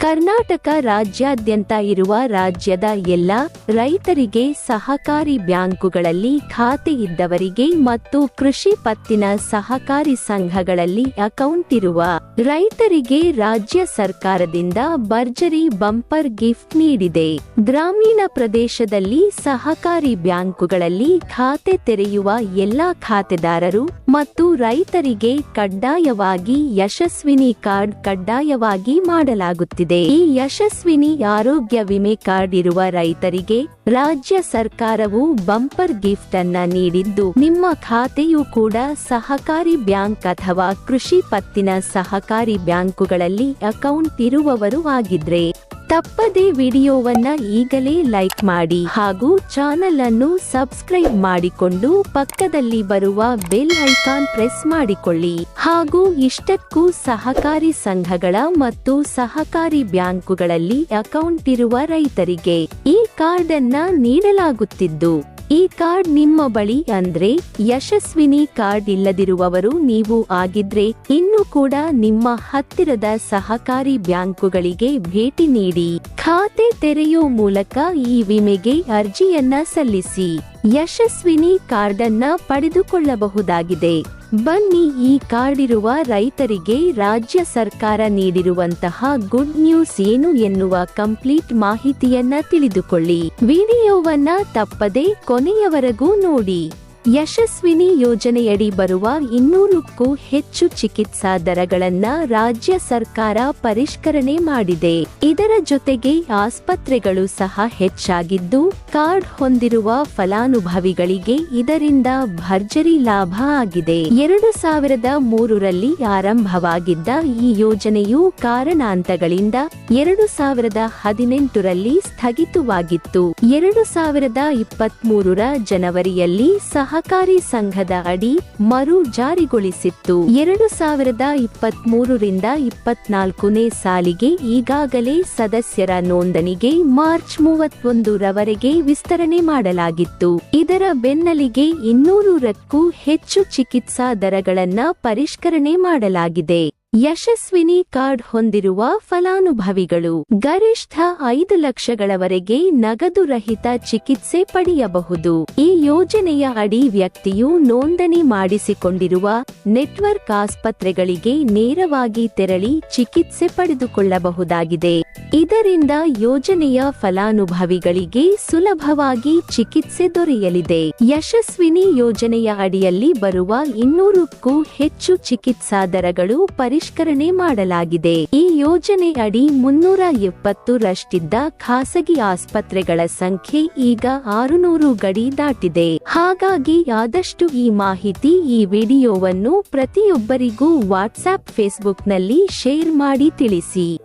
ಕರ್ನಾಟಕ ರಾಜ್ಯಾದ್ಯಂತ ಇರುವ ರಾಜ್ಯದ ಎಲ್ಲ ರೈತರಿಗೆ ಸಹಕಾರಿ ಬ್ಯಾಂಕುಗಳಲ್ಲಿ ಖಾತೆ ಇದ್ದವರಿಗೆ ಮತ್ತು ಕೃಷಿ ಪತ್ತಿನ ಸಹಕಾರಿ ಸಂಘಗಳಲ್ಲಿ ಅಕೌಂಟ್ ಇರುವ ರೈತರಿಗೆ ರಾಜ್ಯ ಸರ್ಕಾರದಿಂದ ಭರ್ಜರಿ ಬಂಪರ್ ಗಿಫ್ಟ್ ನೀಡಿದೆ. ಗ್ರಾಮೀಣ ಪ್ರದೇಶದಲ್ಲಿ ಸಹಕಾರಿ ಬ್ಯಾಂಕುಗಳಲ್ಲಿ ಖಾತೆ ತೆರೆಯುವ ಎಲ್ಲಾ ಖಾತೆದಾರರು ಮತ್ತು ರೈತರಿಗೆ ಕಡ್ಡಾಯವಾಗಿ ಯಶಸ್ವಿನಿ ಕಾರ್ಡ್ ಕಡ್ಡಾಯವಾಗಿ ಮಾಡಲಾಗುತ್ತಿದೆ. ಈ ಯಶಸ್ವಿನಿ ಆರೋಗ್ಯ ವಿಮೆ ಕಾರ್ಡ್ ಇರುವ ರೈತರಿಗೆ ರಾಜ್ಯ ಸರ್ಕಾರವು ಬಂಪರ್ ಗಿಫ್ಟ್ ಅನ್ನ ನೀಡಿದ್ದು, ನಿಮ್ಮ ಖಾತೆಯು ಕೂಡ ಸಹಕಾರಿ ಬ್ಯಾಂಕ್ ಅಥವಾ ಕೃಷಿ ಪತ್ತಿನ ಸಹಕಾರಿ ಬ್ಯಾಂಕುಗಳಲ್ಲಿ ಅಕೌಂಟ್ ಇರುವವರು ಆಗಿದ್ರೆ. ತಪ್ಪದೇ ವಿಡಿಯೋವನ್ನ ಈಗಲೇ ಲೈಕ್ ಮಾಡಿ ಹಾಗೂ ಚಾನೆಲ್ ಅನ್ನು ಸಬ್ಸ್ಕ್ರೈಬ್ ಮಾಡಿಕೊಂಡು ಪಕ್ಕದಲ್ಲಿ ಬರುವ ಬೆಲ್ ಐಕಾನ್ ಪ್ರೆಸ್ ಮಾಡಿಕೊಳ್ಳಿ. ಹಾಗೂ ಇಷ್ಟಕ್ಕೂ ಸಹಕಾರಿ ಸಂಘಗಳ ಮತ್ತು ಸಹಕಾರಿ ಬ್ಯಾಂಕುಗಳಲ್ಲಿ ಅಕೌಂಟ್ ಇರುವ ರೈತರಿಗೆ ಈ ಕಾರ್ಡ್ ಅನ್ನ ನೀಡಲಾಗುತ್ತಿದ್ದು. ಈ ಕಾರ್ಡ್ ನಿಮ್ಮ ಬಳಿ ಅಂದ್ರೆ ಯಶಸ್ವಿನಿ ಕಾರ್ಡ್ ಇಲ್ಲದಿರುವವರು ನೀವು ಆಗಿದ್ರೆ ಇನ್ನು ಕೂಡ ನಿಮ್ಮ ಹತ್ತಿರದ ಸಹಕಾರಿ ಬ್ಯಾಂಕುಗಳಿಗೆ ಭೇಟಿ ನೀಡಿ. ಖಾತೆ ತೆರೆಯೋ ಮೂಲಕ ಈ ವಿಮೆಗೆ ಅರ್ಜಿಯನ್ನ ಸಲ್ಲಿಸಿ. ಯಶಸ್ವಿನಿ ಕಾರ್ಡ್ ಅನ್ನ ಪಡೆದುಕೊಳ್ಳಬಹುದಾಗಿದೆ. ಬನ್ನಿ ಈ ಕಾರ್ಡ್ ರೈತರಿಗೆ ರಾಜ್ಯ ಸರ್ಕಾರ ನೀಡಿರುವಂತಹ ಗುಡ್ ನ್ಯೂಸ್ ಏನು ಎನ್ನುವ ಕಂಪ್ಲೀಟ್ ಮಾಹಿತಿಯನ್ನ ತಿಳಿದುಕೊಳ್ಳಿ. ವಿಡಿಯೋವನ್ನ ತಪ್ಪದೆ ಕೊನೆಯವರೆಗೂ ನೋಡಿ. ಯಶಸ್ವಿನಿ ಯೋಜನೆಯಡಿ ಬರುವ ಇನ್ನೂರಕ್ಕೂ ಹೆಚ್ಚು ಚಿಕಿತ್ಸಾ ದರಗಳನ್ನ ರಾಜ್ಯ ಸರ್ಕಾರ ಪರಿಷ್ಕರಣೆ ಮಾಡಿದೆ. ಇದರ ಜೊತೆಗೆ ಆಸ್ಪತ್ರೆಗಳು ಸಹ ಹೆಚ್ಚಾಗಿದ್ದು, ಕಾರ್ಡ್ ಹೊಂದಿರುವ ಫಲಾನುಭವಿಗಳಿಗೆ ಇದರಿಂದ ಭರ್ಜರಿ ಲಾಭ ಆಗಿದೆ. ಎರಡು ಸಾವಿರದ ಮೂರರಲ್ಲಿ ಆರಂಭವಾಗಿದ್ದ ಈ ಯೋಜನೆಯು ಕಾರಣಾಂತಗಳಿಂದ ಎರಡು ಸಾವಿರದ ಹದಿನೆಂಟರಲ್ಲಿ ಸ್ಥಗಿತವಾಗಿತ್ತು. ಎರಡು ಸಾವಿರದ ಇಪ್ಪತ್ಮೂರರ ಜನವರಿಯಲ್ಲಿ ಸಹಕಾರಿ ಸಂಘದ ಅಡಿ ಮರು ಜಾರಿಗೊಳಿಸಿತ್ತು. ಎರಡು ಸಾವಿರದ ಇಪ್ಪತ್ಮೂರರಿಂದ ಇಪ್ಪತ್ನಾಲ್ಕನೇ ಸಾಲಿಗೆ ಈಗಾಗಲೇ ಸದಸ್ಯರ ನೋಂದಣಿಗೆ ಮಾರ್ಚ್ ಮೂವತ್ತೊಂದು ರವರೆಗೆ ವಿಸ್ತರಣೆ ಮಾಡಲಾಗಿತ್ತು. ಇದರ ಬೆನ್ನಲಿಗೆ ಇನ್ನೂರಕ್ಕೂ ಹೆಚ್ಚು ಚಿಕಿತ್ಸಾ ದರಗಳನ್ನ ಪರಿಷ್ಕರಣೆ ಮಾಡಲಾಗಿದೆ. ಯಶಸ್ವಿನಿ ಕಾರ್ಡ್ ಹೊಂದಿರುವ ಫಲಾನುಭವಿಗಳು ಗರಿಷ್ಠ ಐದು ಲಕ್ಷಗಳವರೆಗೆ ನಗದು ರಹಿತ ಚಿಕಿತ್ಸೆ ಪಡೆಯಬಹುದು. ಈ ಯೋಜನೆಯ ಅಡಿ ವ್ಯಕ್ತಿಯು ನೋಂದಣಿ ಮಾಡಿಸಿಕೊಂಡಿರುವ ನೆಟ್ವರ್ಕ್ ಆಸ್ಪತ್ರೆಗಳಿಗೆ ನೇರವಾಗಿ ತೆರಳಿ ಚಿಕಿತ್ಸೆ ಪಡೆದುಕೊಳ್ಳಬಹುದಾಗಿದೆ. ಇದರಿಂದ ಯೋಜನೆಯ ಫಲಾನುಭವಿಗಳಿಗೆ ಸುಲಭವಾಗಿ ಚಿಕಿತ್ಸೆ ದೊರೆಯಲಿದೆ. ಯಶಸ್ವಿನಿ ಯೋಜನೆಯ ಅಡಿಯಲ್ಲಿ ಬರುವ ಇನ್ನೂರಕ್ಕೂ ಹೆಚ್ಚು ಚಿಕಿತ್ಸಾ ದರಗಳು ಪರಿಷ್ಕರಣೆ ಮಾಡಲಾಗಿದೆ. ಈ ಯೋಜನೆ ಅಡಿ ಮುನ್ನೂರ ಎಪ್ಪತ್ತು ರಷ್ಟಿದ್ದ ಖಾಸಗಿ ಆಸ್ಪತ್ರೆಗಳ ಸಂಖ್ಯೆ ಈಗ ಆರುನೂರು ಗಡಿ ದಾಟಿದೆ. ಹಾಗಾಗಿ ಆದಷ್ಟು ಈ ಮಾಹಿತಿ ಈ ವಿಡಿಯೋವನ್ನು ಪ್ರತಿಯೊಬ್ಬರಿಗೂ ವಾಟ್ಸ್ಆಪ್ ಫೇಸ್ಬುಕ್ನಲ್ಲಿ ಶೇರ್ ಮಾಡಿ ತಿಳಿಸಿ.